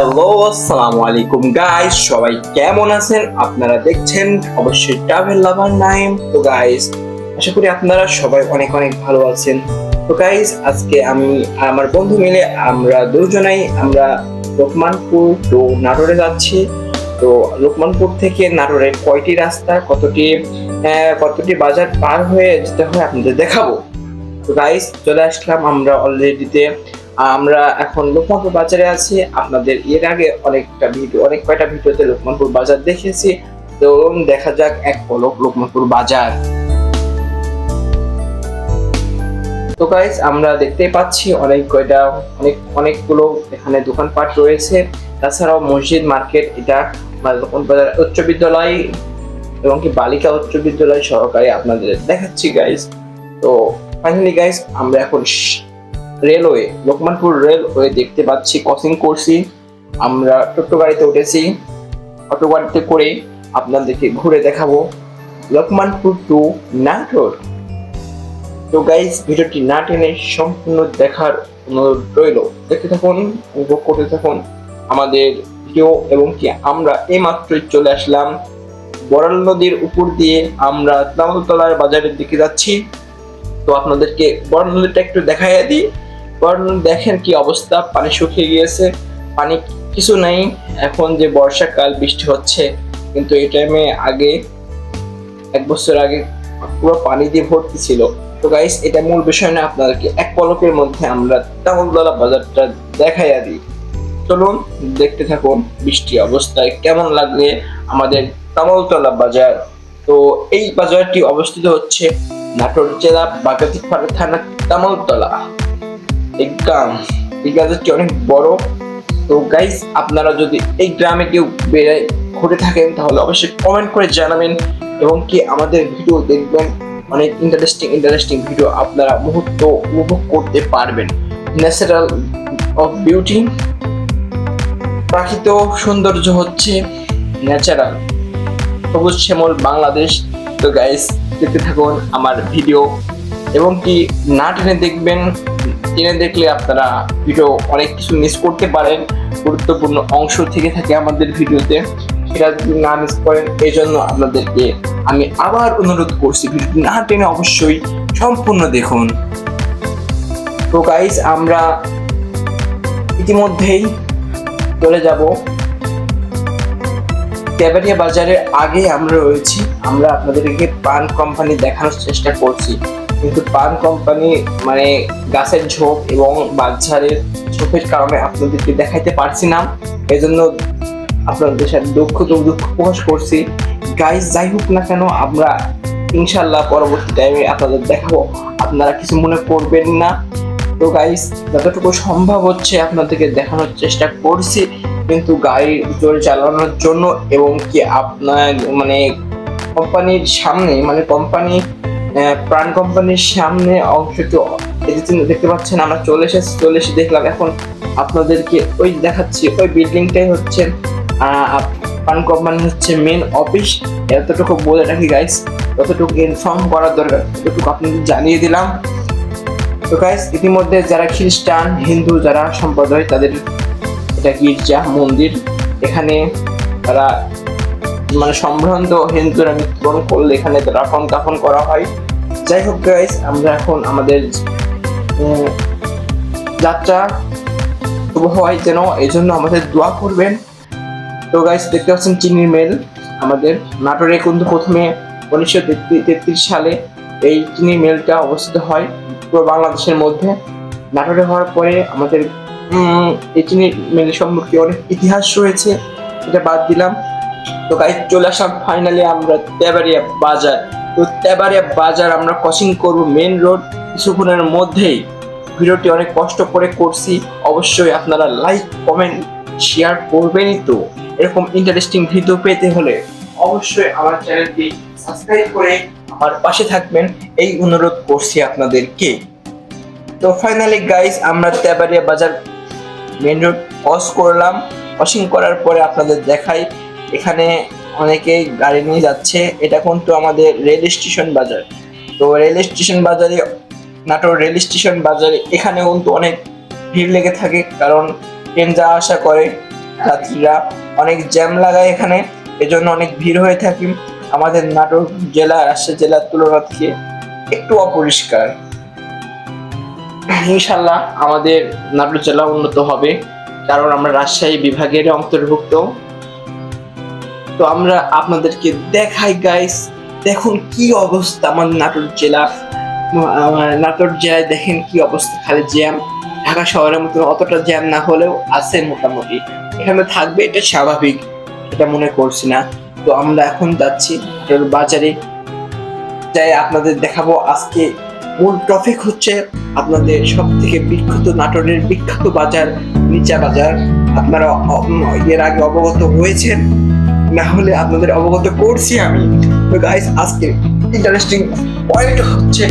Hello আসসালামু আলাইকুম guys সবাই কেমন আছেন? আপনারা দেখছেন অবশ্যই ট্রাভেল লাভার নাইম তো গাইস আশা করি আপনারা সবাই অনেক অনেক ভালো আছেন। তো গাইস আজকে আমি আর আমার বন্ধু মিলে আমরা দুজনাই আমরা লোকমানপুর টু নাটোরে যাচ্ছি। তো, লোকমানপুর থেকে নাটোরে কয়টি রাস্তা, কতটি কতটি বাজার পার হয়ে যেতে হয় আপনাদের দেখাবো। তো গাইস চলে আসলাম আমরা অলরেডিতে আমরা এখন লোকমানপুর বাজারে আছি। আপনাদের এর আগে অনেকটা ভিডিও, অনেক কয়টা ভিডিওতে লোকমানপুর বাজার দেখেছি। তো দেখা যাক, এক পলক লোকমানপুর বাজার। তো গাইস আমরা দেখতে পাচ্ছি অনেক কয়টা, অনেক, অনেকগুলো এখানে দোকানপাট রয়েছে। তাছাড়াও মসজিদ, মার্কেট, এটা বাজার উচ্চ বিদ্যালয় এবং কি বালিকা উচ্চ বিদ্যালয় সহকারে আপনাদের দেখাচ্ছি গাইস তো ফাইনালি গাইস আমরা এখন রেলওয়ে, লোকমানপুর রেলওয়ে দেখতে পাচ্ছি ক্রসিং করছি। আমরা টোটো গাড়িতে উঠেছি। অটো গাড়িতে করে আপনাদেরকে ঘুরে দেখাবো লোকমানপুর টু নাটোর তো গাইস ভিডিওটি না টেনে সম্পূর্ণ দেখার অনুরোধ রইল। দেখতে থাকুন, উপভোগ করতে থাকুন আমাদের ভিডিও এবং কি আমরা এইমাত্রই চলে আসলাম বরাল নদীর উপর দিয়ে আমরা তামলতলার বাজারের দিকে যাচ্ছি। তো আপনাদেরকে বরাল নদীটা একটু দেখাইয়া দিই। নদী দেখেন কি অবস্থা, পানি শুকিয়ে গিয়েছে, পানি কিছু নেই। এখন যে বর্ষাকাল, বৃষ্টি হচ্ছে, কিন্তু এই টাইমে আগে, এক বছর আগে পুরো পানি দিয়ে ভর্তি ছিল। তো গাইস এটা মূল বিষয় না, আপনাদেরকে এক পলকের মধ্যে আমরা তামলতলা বাজারটা দেখাইয়া দিই। চলুন, দেখতে থাকুন বৃষ্টি অবস্থায় কেমন লাগবে আমাদের তামলতলা বাজার। তো এই বাজারটি অবস্থিত হচ্ছে নাটোর জেলা বাগাতিপাড়া থানা তামলতলা এই গ্রাম এই অনেক বড়। তো গাইস আপনারা যদি এই গ্রামে কেউ বেড়ে ঘুরে থাকেন, তাহলে অবশ্যই কমেন্ট করে জানাবেন এবং কি আমাদের ভিডিও দেখবেন। অনেক ইন্টারেস্টিং ইন্টারেস্টিং ভিডিও আপনারা মুহূর্ত উপভোগ করতে পারবেন। ন্যাচারাল অফ বিউটি প্রাকৃত সৌন্দর্য হচ্ছে ন্যাচারাল সবুজ শ্যামল বাংলাদেশ। তো গাইস দেখতে থাকুন আমার ভিডিও এবং কি না টেনে দেখবেন টেনে দেখলে আপনারা ভিডিও অনেক কিছু মিস করতে পারেন। গুরুত্বপূর্ণ অংশ থেকে থাকে আমাদের ভিডিওতে। সেটা যদি না মিস করেন এই জন্য আপনাদেরকে আমি আবার অনুরোধ করছি, ভিডিওটি না টেনে অবশ্যই সম্পূর্ণ দেখুন। তো গাইস আমরা ইতিমধ্যেই চলে যাব। ক্যাবারিয়া বাজারের আগে আমরা রয়েছি। আমরা আপনাদেরকে পান কোম্পানি দেখানোর চেষ্টা করছি। কিন্তু পান কোম্পানি মানে গাছের ঝোপ এবং বাচ্চাদের ঝোপের কারণে আপনাদেরকে দেখাইতে পারছি না। এজন্য আপনাদের সাথে দুঃখ দুঃখ প্রকাশ করছি। গাইজ যাই হোক না কেন, আমরা ইনশাল্লাহ পরবর্তী টাইমে আপনাদের দেখাবো। আপনারা কিছু মনে করবেন না। তো গাইজ যতটুকু সম্ভব হচ্ছে আপনাদেরকে দেখানোর চেষ্টা করছি। কিন্তু গাড়ি জোরে চালানোর জন্য এবং কি আপনার মানে কোম্পানির সামনে মানে কোম্পানি প্রাণ কোম্পানির সামনে অংশটি দেখতে পাচ্ছেন, আমরা চলে এসেছি, চলে এসে দেখলাম এখন আপনাদেরকে ওই দেখাচ্ছি, ওই বিল্ডিংটাই হচ্ছে প্রাণ কোম্পানি হচ্ছে মেন অফিস এতটুকু বলে রাখি গাইস যতটুকু ইনফর্ম করার দরকার ততটুকু আপনাদের জানিয়ে দিলাম। তো গাইস ইতিমধ্যে যারা খ্রিস্টান, হিন্দু যারা সম্প্রদায়, তাদের এটা গির্জা, মন্দির, এখানে তারা মানে সম্ভ্রান্ত হিন্দুরা মৃত্যুবরণ করলে এখানে তারা রাফন কাফন করা হয়। যাই হোক গাইস আমরা এখন আমাদের যাত্রা শুভ হয় যেন এই জন্য আমাদের দোয়া করবেন। তো গাইস দেখতে পাচ্ছেন চিনির মেল। আমাদের নাটোরে কিন্তু প্রথমে উনিশশো তেত্রিশ সালে এই চিনির মেলটা অবস্থিত হয় পুরো বাংলাদেশের মধ্যে। নাটোরে হওয়ার পরে আমাদের এই চিনির মেল সম্পর্কে অনেক ইতিহাস রয়েছে, এটা বাদ দিলাম। তো গাইস চলে আসলাম ফাইনালি আমরা তেবারিয়া বাজার। তো তেবারিয়া বাজার আমরা ক্রসিং করব মেন রোড কিছুক্ষণের মধ্যেই। ভিডিওটি অনেক কষ্ট করে করছি, অবশ্যই আপনারা লাইক কমেন্ট শেয়ার করবেনই তো। এরকম ইন্টারেস্টিং ভিডিও পেতে হলে অবশ্যই আমার চ্যানেলটি সাবস্ক্রাইব করে আমার পাশে থাকবেন। এই অনুরোধ করছি আপনাদেরকে। তো ফাইনালি গাইস আমরা তেবারিয়া বাজার মেন রোড ক্রস করলাম। ক্রসিং করার পরে আপনাদের দেখাই। এখানে অনেকেই গাড়ি নিয়ে যাচ্ছে। এটা কিন্তু আমাদের রেল স্টেশন বাজার। তো রেল স্টেশন বাজারে, নাটোর রেল স্টেশন বাজারে এখানে কিন্তু অনেক ভিড় লেগে থাকে। কারণ ট্রেন যাওয়া আসা করে, যাত্রীরা অনেক জ্যাম লাগায় এখানে। এজন্য অনেক ভিড় হয়ে থাকে। আমাদের নাটোর জেলা, রাজশাহী জেলার তুলনা থেকে একটু অপরিষ্কার। ইনশাল্লাহ আমাদের নাটোর জেলা উন্নত হবে। কারণ আমরা রাজশাহী বিভাগের অন্তর্ভুক্ত। তো আমরা আপনাদেরকে দেখাই গাইস দেখুন কি অবস্থা আমার নাটোর জেলা। নাটোর জেলায় দেখেন কি অবস্থা, খালি জ্যাম। ঢাকা শহরের মতো অতটা জ্যাম না হলেও আছে মোটামুটি। এখানে থাকবে, এটা স্বাভাবিক। এটা মনে করছি না। তো আমরা এখন যাচ্ছি বাজারে। যাই, আপনাদের দেখাবো আজকে মূল টপিক হচ্ছে আপনাদের সব থেকে বিখ্যাত নাটোরের বিখ্যাত বাজার নিচা বাজার। আপনারা এর আগে অবগত হয়েছেন। না হলে আপনাদের অবগত করছি আমি। তো গাইস আজকে ইন্টারেস্টিং পয়েন্ট হচ্ছে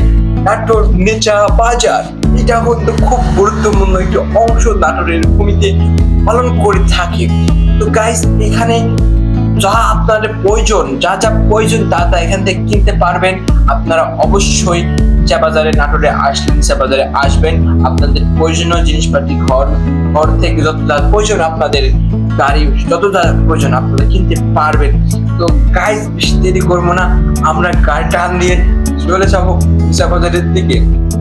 নাটোর নেচা বাজার। এটা কিন্তু খুব গুরুত্বপূর্ণ একটি অংশ নাটোরের ভূমিতে পালন করে থাকে। তো গাইস এখানে যা আপনাদের প্রয়োজন, যা যা প্রয়োজন তা তা এখান থেকে কিনতে পারবেন। আপনারা অবশ্যই বাজারে নাটোরে আসলে চা বাজারে আসবেন। আপনাদের প্রয়োজনীয় জিনিসপাতি, ঘর ঘর থেকে যত যা প্রয়োজন আপনাদের গাড়ি, যত যা প্রয়োজন আপনারা কিনতে পারবেন। তো গাইজ বেশি দেরি করব না। আমরা গাড়ি টান দিয়ে চলে যাব বাজারের দিকে।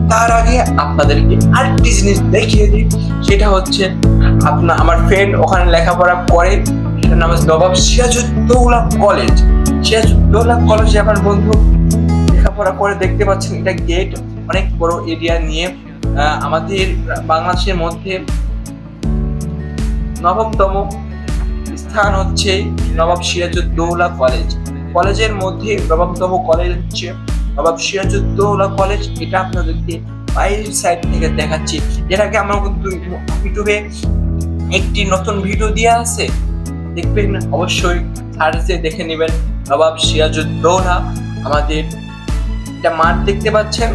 তার আগে আপনাদেরকে আরেকটি জিনিস দেখিয়ে দিই। সেটা হচ্ছে, আপনার, আমার ফ্রেন্ড ওখানে লেখাপড়া করে। সেটার নাম নবাব সিরাজউদ্দৌলা কলেজ। সিরাজউদ্দৌলা কলেজে আমার বন্ধু লেখাপড়া করে দেখতে পাচ্ছেন, এটা গেট অনেক বড় এরিয়া নিয়ে আমাদের বাংলাদেশের মধ্যে নবমতম স্থান হচ্ছে নবাব সিরাজউদ্দৌলা কলেজ। কলেজের মধ্যে নবমতম কলেজ হচ্ছে নবাব সিরাজউদ্দৌলা কলেজ। এটা আপনাদেরকে বাইরের সাইড থেকে দেখাচ্ছি। এর আগে আমরা কিন্তু ইউটিউবে একটি নতুন ভিডিও দিয়ে আছে। দেখবেন, অবশ্যই সার্চে দেখে নেবেন। নবাব সিরাজউদ্দৌলা আমাদের একটা মাঠ দেখতে পাচ্ছেন।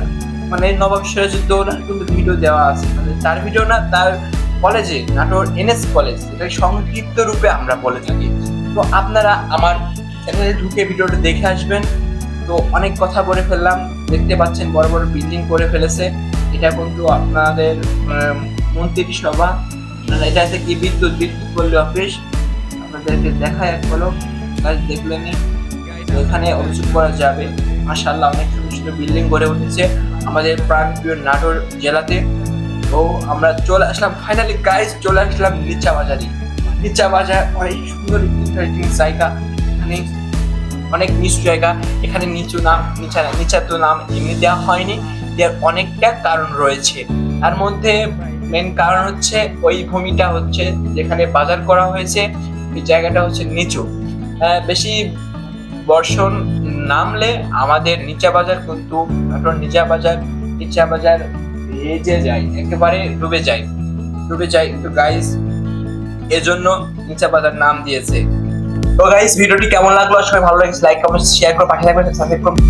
মানে নবাব সিরাজউদ্দৌলা কিন্তু ভিডিও দেওয়া আছে। মানে তার ভিডিও না, তার কলেজে নাটোর এনএস কলেজ এটা সংক্ষিপ্ত রূপে আমরা বলে থাকি। তো আপনারা আমার চ্যানেলে ঢুকে ভিডিওটা দেখে আসবেন। তো অনেক কথা বলে ফেললাম। দেখতে পাচ্ছেন বড় বড় বিল্ডিং করে ফেলেছে। এটা কিন্তু আপনাদের মন্ত্রিসভা মানে এটা হচ্ছে কি বিদ্যুৎ বিদ্যুৎ পল্লী অফিস আপনাদেরকে দেখায় এক বলো কাজ দেখলেনই তো এখানে অভিযোগ করা যাবে। মাশাআল্লাহ, অনেক সুন্দর সুন্দর বিল্ডিং গড়ে উঠেছে আমাদের প্রাণপ্রিয় নাটোর জেলাতে। ও আমরা চলে আসলাম ফাইনালি গাইজ চলে আসলাম নিচা বাজারে। নিচা বাজার, অনেক সুন্দর ইন্টারেস্টিং জায়গা। এখানে অনেক নিচু জায়গা। এখানে নিচু নাম, নিচা নিচা তো নাম এমনি দেওয়া হয়নি। এর অনেকটা কারণ রয়েছে। তার মধ্যে মেন কারণ হচ্ছে ওই ভূমিটা হচ্ছে যেখানে বাজার করা হয়েছে। জায়গাটা হচ্ছে নিচু। বেশি বর্ষণ নামলে আমাদের নিচা বাজার কিন্তু নিচা বাজার নিচা বাজার ভেজে যায়, একেবারে ডুবে যায়। ডুবে যায়। তো গাইস এজন্য নিচা বাজার নাম দিয়েছে। তো গাইস ভিডিওটি কেমন লাগল? সবাই ভালো লাগছে। লাইক কমেন্ট শেয়ার করে পাঠিয়ে রাখবেন সাবস্ক্রাইব করুন।